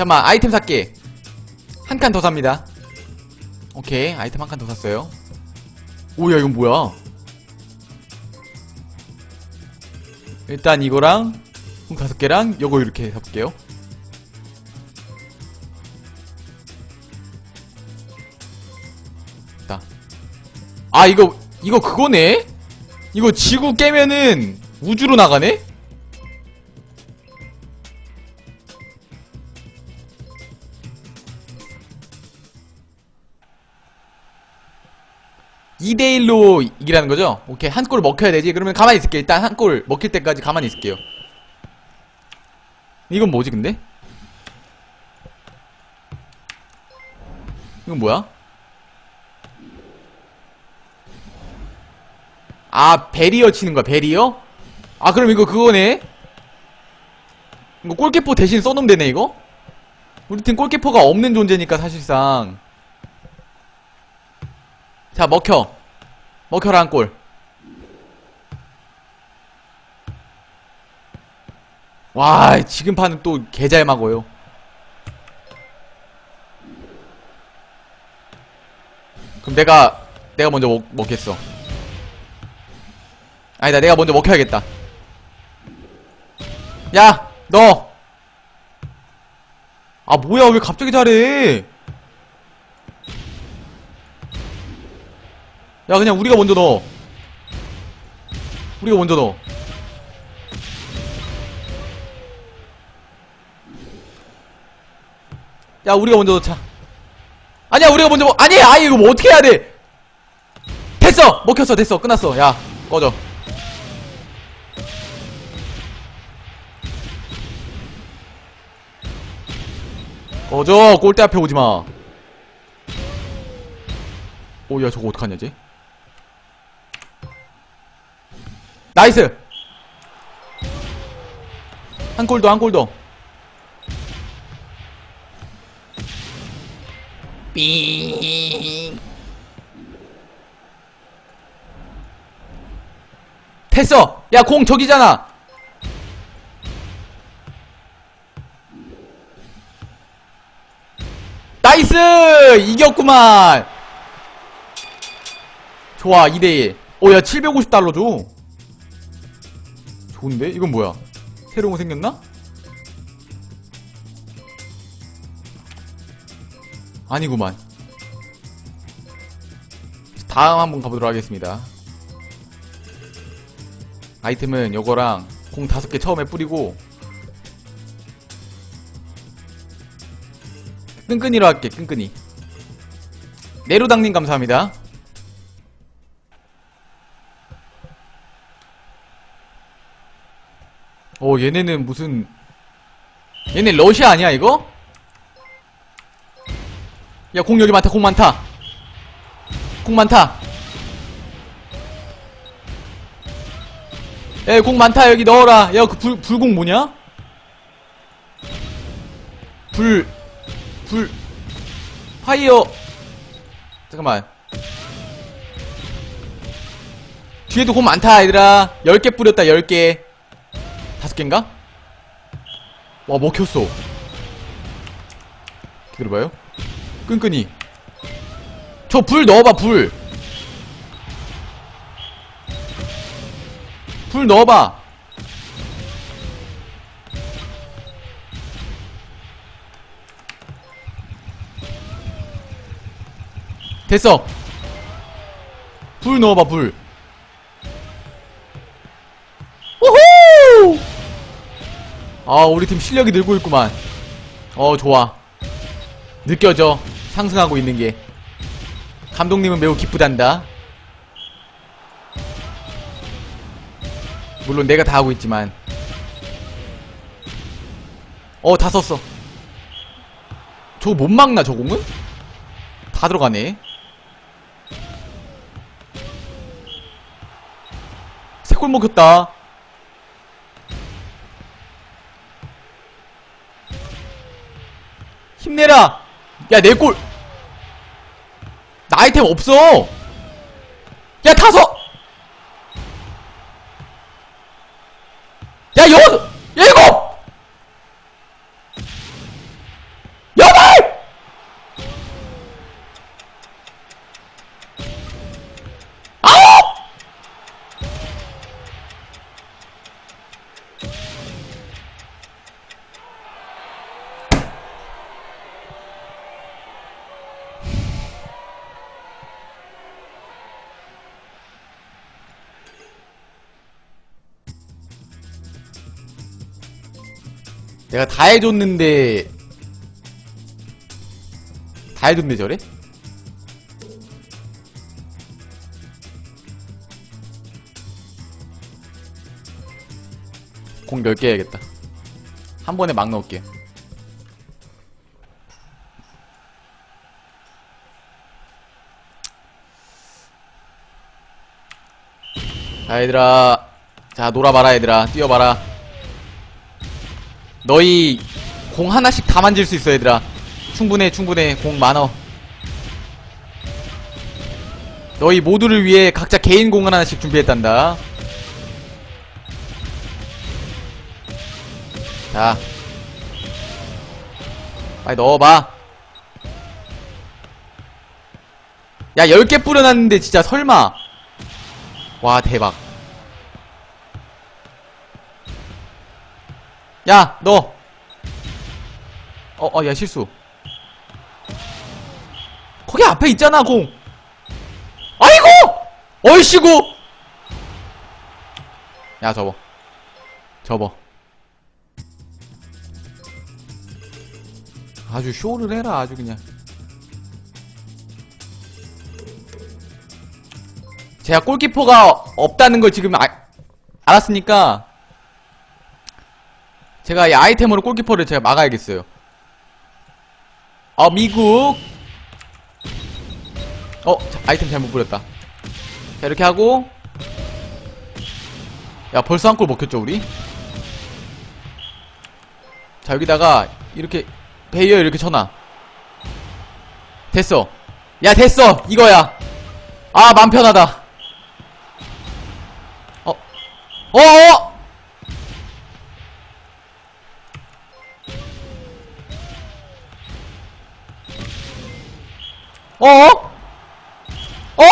잠깐만 아이템 살게 한칸 더 삽니다. 오케이 아이템 한 칸 더 샀어요. 오야 이건 뭐야? 일단 이거랑 총 다섯 개랑 요거 이렇게 사볼게요. 됐다 아 이거 이거 그거네? 이거 지구 깨면은 우주로 나가네? 이대일로 이기라는 거죠? 오케이. 한 골 먹혀야 되지? 그러면 가만히 있을게. 일단 한 골 먹힐 때까지 가만히 있을게요. 이건 뭐지, 근데? 이건 뭐야? 아, 베리어 치는 거야, 베리어? 아, 그럼 이거 그거네? 이거 골키퍼 대신 써놓으면 되네, 이거? 우리 팀 골키퍼가 없는 존재니까, 사실상. 자, 먹혀. 먹혀라, 한 골. 와, 지금 판은 또 개잘 막어요. 그럼 내가, 내가 먼저 먹, 먹겠어. 아니다, 내가 먼저 먹혀야겠다. 야, 너! 아, 뭐야, 왜 갑자기 잘해? 야 그냥 우리가 먼저 넣어. 우리가 먼저 넣어. 야 우리가 먼저 넣자. 아니야 우리가 먼저 먹 아니 아 이거 뭐 어떻게 해야 돼? 됐어! 먹혔어 됐어. 끝났어. 야 꺼져. 꺼져! 골대 앞에 오지마. 오야 저거 어떡하냐 쟤 나이스. 한골더한 골더. 삥 됐어. 야 공 저기잖아. 나이스! 이겼구만. 좋아 2대1 오야 750달러 줘 좋은데? 이건 뭐야? 새로운 거 생겼나? 아니구만. 다음 한번 가보도록 하겠습니다. 아이템은 요거랑 공 다섯 개 처음에 뿌리고 끈끈이로 할게 끈끈이. 네로당님 감사합니다 어 얘네는 무슨 얘네 러시아 아니야 이거? 야 공 여기 많다 공 많다. 공 많다. 야공 많다 여기 넣어라. 야 그 불 불공 뭐냐? 불 불 파이어. 잠깐만. 뒤에도 공 많다 얘들아. 10개 뿌렸다 10개 다섯 개인가? 와 먹혔어. 기다려봐요. 끈끈이. 저 불 넣어봐 불. 불 넣어봐. 됐어. 불 넣어봐 불 아 우리 팀 실력이 늘고 있구만. 어 좋아. 느껴져. 상승하고 있는 게. 감독님은 매우 기쁘단다. 물론 내가 다 하고 있지만. 어 다 썼어. 저거 못 막나 저 공은? 다 들어가네. 세골 먹혔다 힘내라! 야, 내 골! 나 아이템 없어! 야, 다섯! 내가 다 해줬는데 다 해줬는데 저래? 공 10개 해야겠다. 한 번에 막 넣을게. 자 얘들아. 자 놀아봐라 얘들아. 뛰어봐라 너희 공 하나씩 다 만질 수 있어 얘들아. 충분해 충분해. 공 많어. 너희 모두를 위해 각자 개인 공 하나씩 준비했단다. 자. 빨리 넣어봐. 야 10개 뿌려놨는데 진짜 설마. 와 대박 야 너 어, 어, 야, 실수. 거기 앞에 있잖아, 공. 아이고! 얼씨구! 야, 접어. 접어. 아주 쇼를 해라, 아주 그냥. 제가 골키퍼가 없다는 걸 지금 아, 알았으니까, 제가 이 아이템으로 골키퍼를 제가 막아야겠어요. 어, 미국. 어, 자, 아이템 잘못 뿌렸다. 자, 이렇게 하고. 야, 벌써 한 골 먹혔죠, 우리? 자, 여기다가, 이렇게, 베이어 이렇게 쳐놔. 됐어. 야, 됐어! 이거야! 아, 맘 편하다. 어, 어, 어! 어? 어?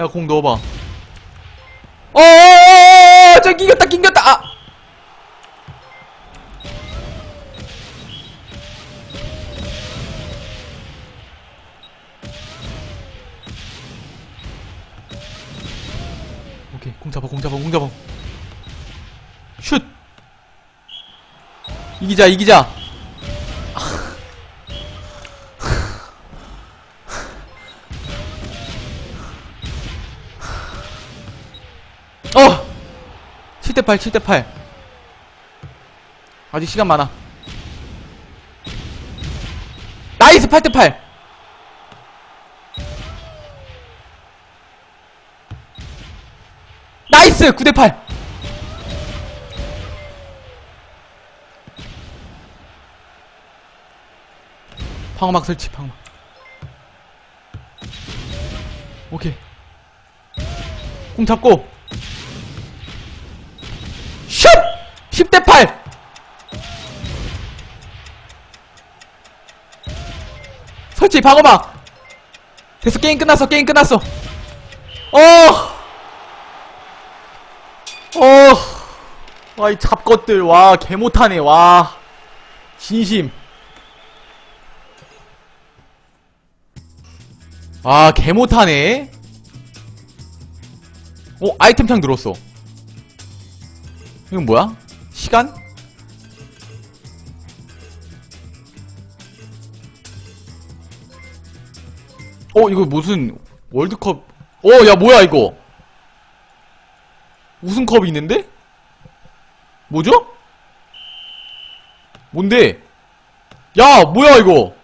야, 공 넣어봐. 어, 저 낑겼다, 낑겼다! 아! 이기자, 이기자! 어! 7대8, 7대8. 아직 시간 많아. 나이스, 8대8! 나이스! 9대8! 방어막 설치, 방어막. 오케이. 공 잡고. 슛! 10대 8! 설치, 방어막! 됐어, 게임 끝났어, 게임 끝났어. 어! 어, 와, 이 잡것들, 와, 개 못하네, 와. 진심. 아, 개 못하네. 어, 아이템창 들었어. 이건 뭐야? 시간? 어, 이거 무슨, 월드컵, 어, 야, 뭐야, 이거? 우승컵이 있는데? 뭐죠? 뭔데? 야, 뭐야, 이거?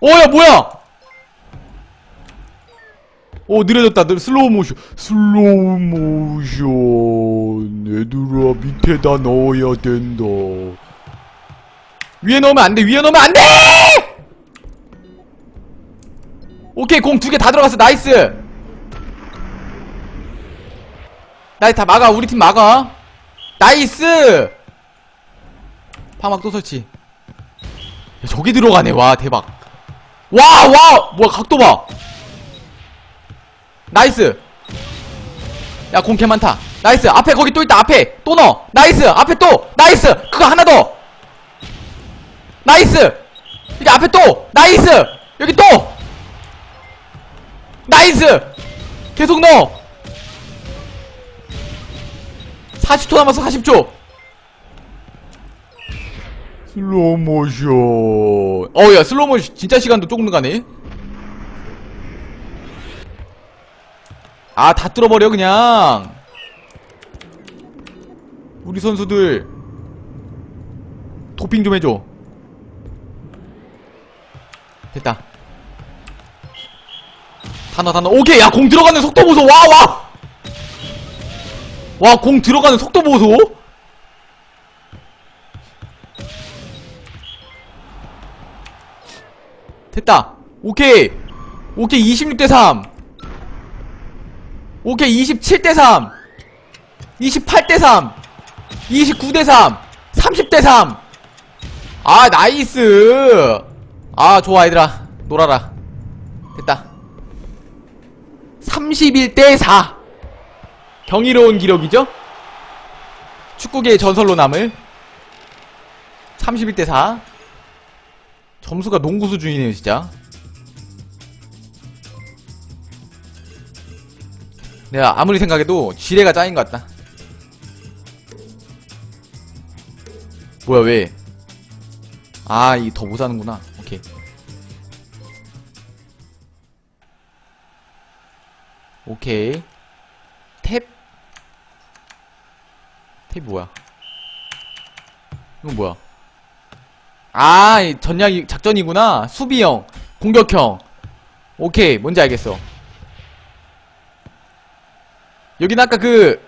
어, 야, 뭐야? 어, 느려졌다. 느, 슬로우 모션. 슬로우 모션. 얘들아, 밑에다 넣어야 된다. 위에 넣으면 안 돼, 위에 넣으면 안 돼! 오케이, 공 두 개 다 들어갔어. 나이스! 나이스 다 막아 우리 팀 막아 나이스 파막 또 설치 야, 저기 들어가네 와 대박 와와 뭐야 각도 봐 나이스. 야공개 많다. 나이스. 앞에 거기 또 있다. 앞에. 또 넣어. 나이스. 앞에 또. 나이스. 그거 하나 더. 나이스. 이게 앞에 또. 나이스. 여기 또! 나이스! 계속 넣어! 40초 남았어, 40초! 슬로우 모션. 어우, 야, 슬로우 모션 진짜 시간도 조금 가네? 아, 다 뚫어버려, 그냥. 우리 선수들. 도핑 좀 해줘. 됐다. 단어, 단어. 오케이, 야, 공 들어가는 속도 보소. 와, 와! 와, 공 들어가는 속도 보소. 됐다. 오케이. 오케이, 26대3. 오케이, 27대3. 28대3. 29대3. 30대3. 아, 나이스. 아, 좋아, 얘들아. 놀아라. 됐다. 31대4. 경이로운 기록이죠? 축구계의 전설로 남을 31대4. 점수가 농구 수준이네요, 진짜. 내가 아무리 생각해도 지뢰가 짱인 것 같다. 뭐야, 왜? 아, 이 더 못하는구나. 오케이. 오케이. 탭. 탭이 뭐야? 이건 뭐야? 아, 이 전략이, 작전이구나. 수비형, 공격형. 오케이, 뭔지 알겠어. 여긴 아까 그,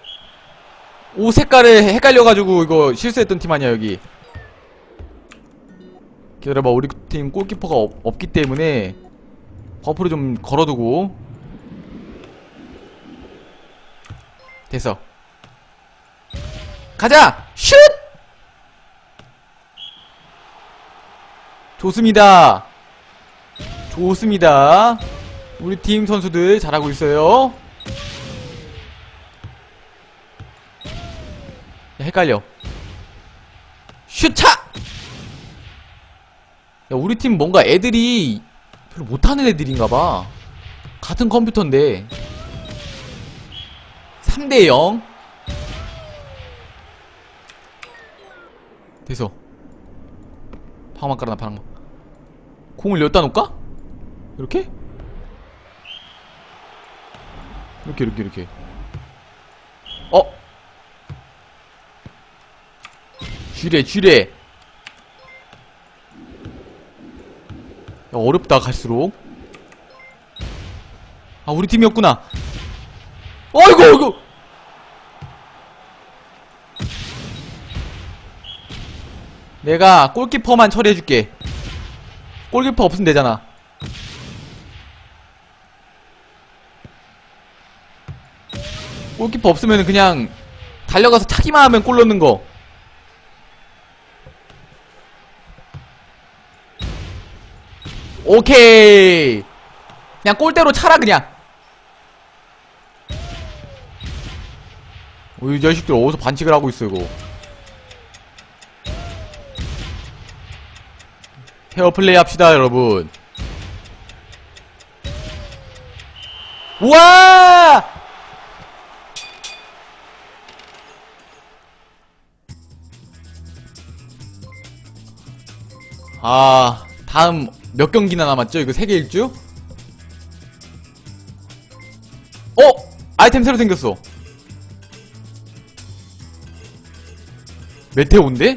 옷 색깔을 헷갈려가지고 이거 실수했던 팀 아니야, 여기. 기다려봐, 우리 팀 골키퍼가 없, 없기 때문에 버프를 좀 걸어두고. 됐어. 가자! 슛! 좋습니다. 좋습니다. 우리 팀 선수들 잘하고 있어요. 헷갈려. 슛차! 야, 우리 팀 뭔가 애들이 별로 못하는 애들인가봐. 같은 컴퓨터인데. 3대0. 됐어. 방어막 깔아놔, 방어막. 공을 여기다 놓을까? 이렇게? 이렇게, 이렇게, 이렇게. 어? 쥐래, 쥐래. 야, 어렵다, 갈수록. 아, 우리 팀이었구나. 어이구, 어이구! 내가 골키퍼만 처리해줄게. 골키퍼 없으면 되잖아. 골키퍼 없으면 그냥 달려가서 차기만 하면 골 넣는 거. 오케이. 그냥 골대로 차라 그냥. 어, 이 자식들 어디서 반칙을 하고 있어 이거. 헤어플레이 합시다 여러분. 우와! 아, 다음 몇 경기나 남았죠? 이거 세개 일주? 어? 아이템 새로 생겼어. 메테오인데?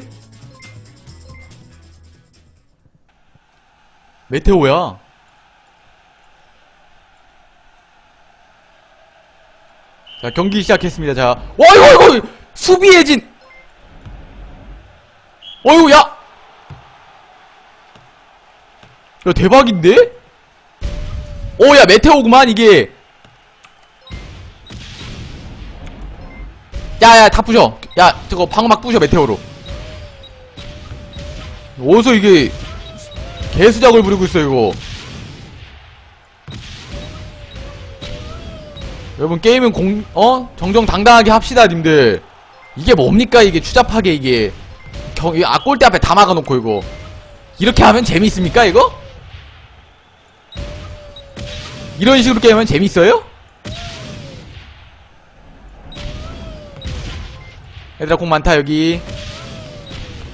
메테오야. 자, 경기 시작했습니다. 자, 어이구, 어이구! 수비의 진! 어이구, 야! 야, 대박인데? 오, 야, 메테오구만, 이게. 야, 야, 다 부셔. 야, 저거 방막 부셔, 메테오로. 어디서 이게, 개수작을 부리고 있어, 이거. 여러분, 게임은 공, 어? 정정당당하게 합시다, 님들. 이게 뭡니까, 이게, 추잡하게, 이게. 경, 이, 아, 골대 앞에 다 막아놓고, 이거. 이렇게 하면 재미있습니까, 이거? 이런 식으로 게임하면 재밌어요? 얘들아 공 많다 여기.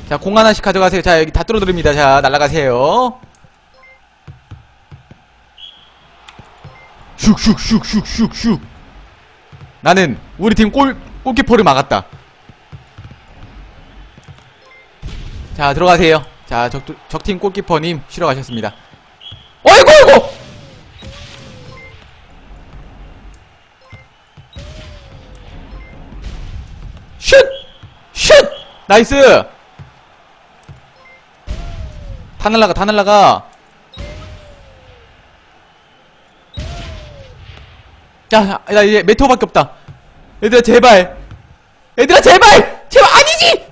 자 공 하나씩 가져가세요. 자 여기 다 뚫어드립니다. 자 날라가세요. 슉슉슉슉슉슉. 나는 우리 팀 골, 골키퍼를 막았다. 자 들어가세요. 자 적, 적팀 골키퍼님 쉬러 가셨습니다. 어이구 어이구 나이스! 다 날라가, 다 날라가. 자, 나 이제 메테오밖에 없다. 얘들아, 제발. 얘들아, 제발! 제발, 아니지!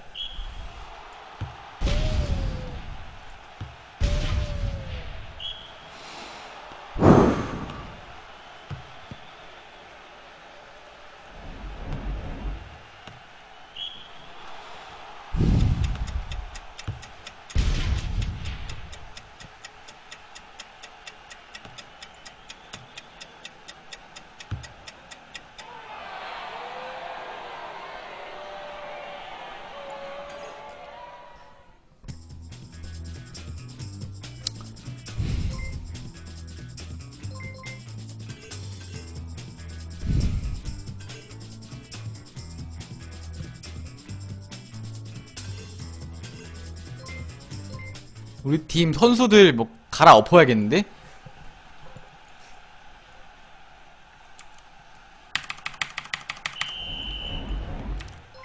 우리 팀 선수들 뭐 갈아 엎어야겠는데?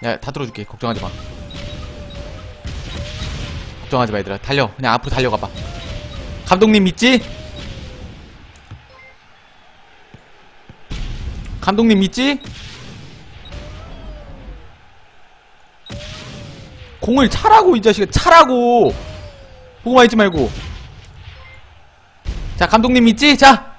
야, 다 들어줄게. 걱정하지 마. 걱정하지 마, 얘들아. 달려. 그냥 앞으로 달려가봐. 감독님 믿지? 감독님 믿지? 공을 차라고, 이 자식아. 차라고! 보고만 있지 말고. 자, 감독님 믿지? 자!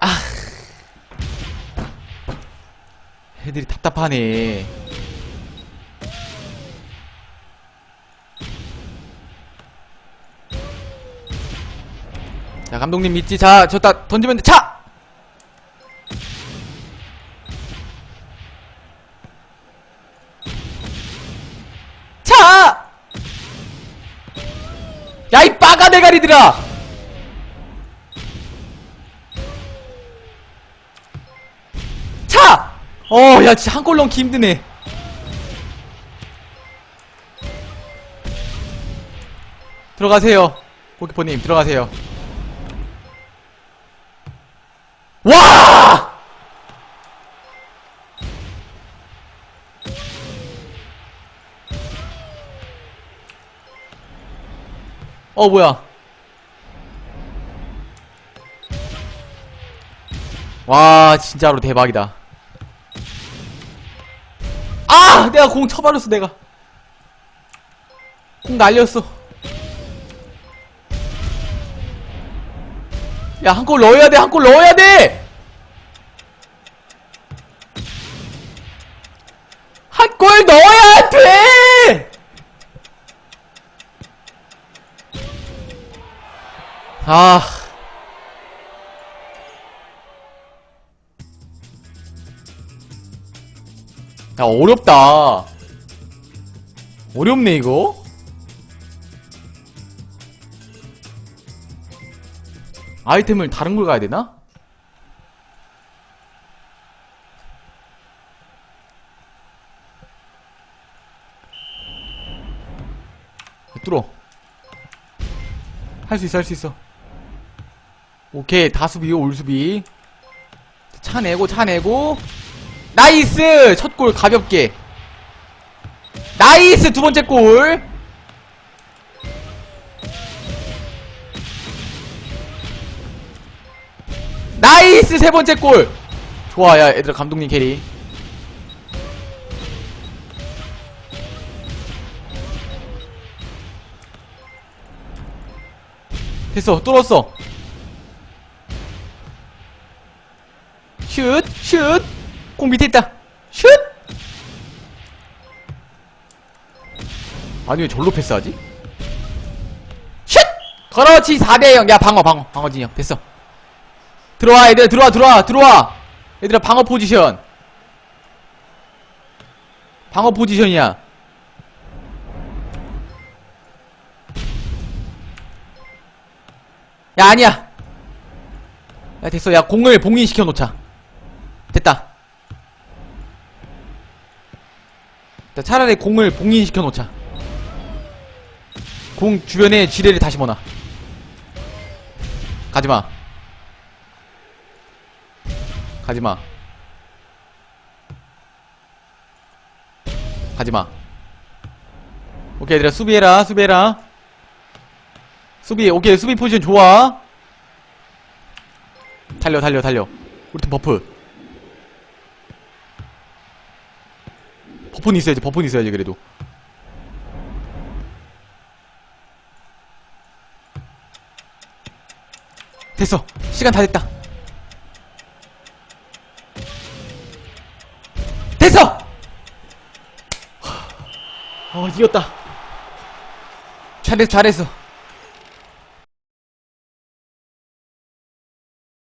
아. 애들이 답답하네. 자, 감독님 믿지? 자, 저다 던지면 돼. 차! 차! 대가리들아! 차! 어, 야, 진짜 한골 넣기 힘드네. 들어가세요. 골키퍼님, 들어가세요. 와! 어, 뭐야. 와, 진짜로 대박이다. 아! 내가 공 쳐버렸어, 내가. 공 날렸어. 야, 한 골 넣어야 돼, 한 골 넣어야 돼! 한 골 넣어야 돼! 아. 야, 어렵다. 어렵네, 이거. 아이템을 다른 걸 가야 되나? 뚫어. 할 수 있어, 할 수 있어. 오케이, 다수비, 올수비. 차내고, 차내고. 나이스! 첫 골 가볍게. 나이스! 두 번째 골. 나이스! 세 번째 골. 좋아, 야, 얘들아, 감독님 캐리. 됐어, 뚫었어. 슛, 슛. 공 밑에 있다. 슛. 아니 왜 절로 패스하지? 슛! 그렇지 4대0 야 방어 방어. 방어 진영. 됐어. 들어와 얘들아 들어와 들어와 들어와. 얘들아 방어 포지션. 방어 포지션이야. 야 아니야. 야 됐어. 야 공을 봉인시켜 놓자. 됐다 자 차라리 공을 봉인시켜 놓자. 공 주변에 지뢰를 다시 모아 가지마. 가지마. 가지마. 오케이 얘들아 수비해라 수비해라. 수비 오케이 수비 포지션 좋아. 달려 달려 달려. 우리 팀 버프 버프는 있어야지 버프는 있어야지 그래도. 됐어. 시간 다 됐다. 됐어! 어 이겼다. 잘했어 잘했어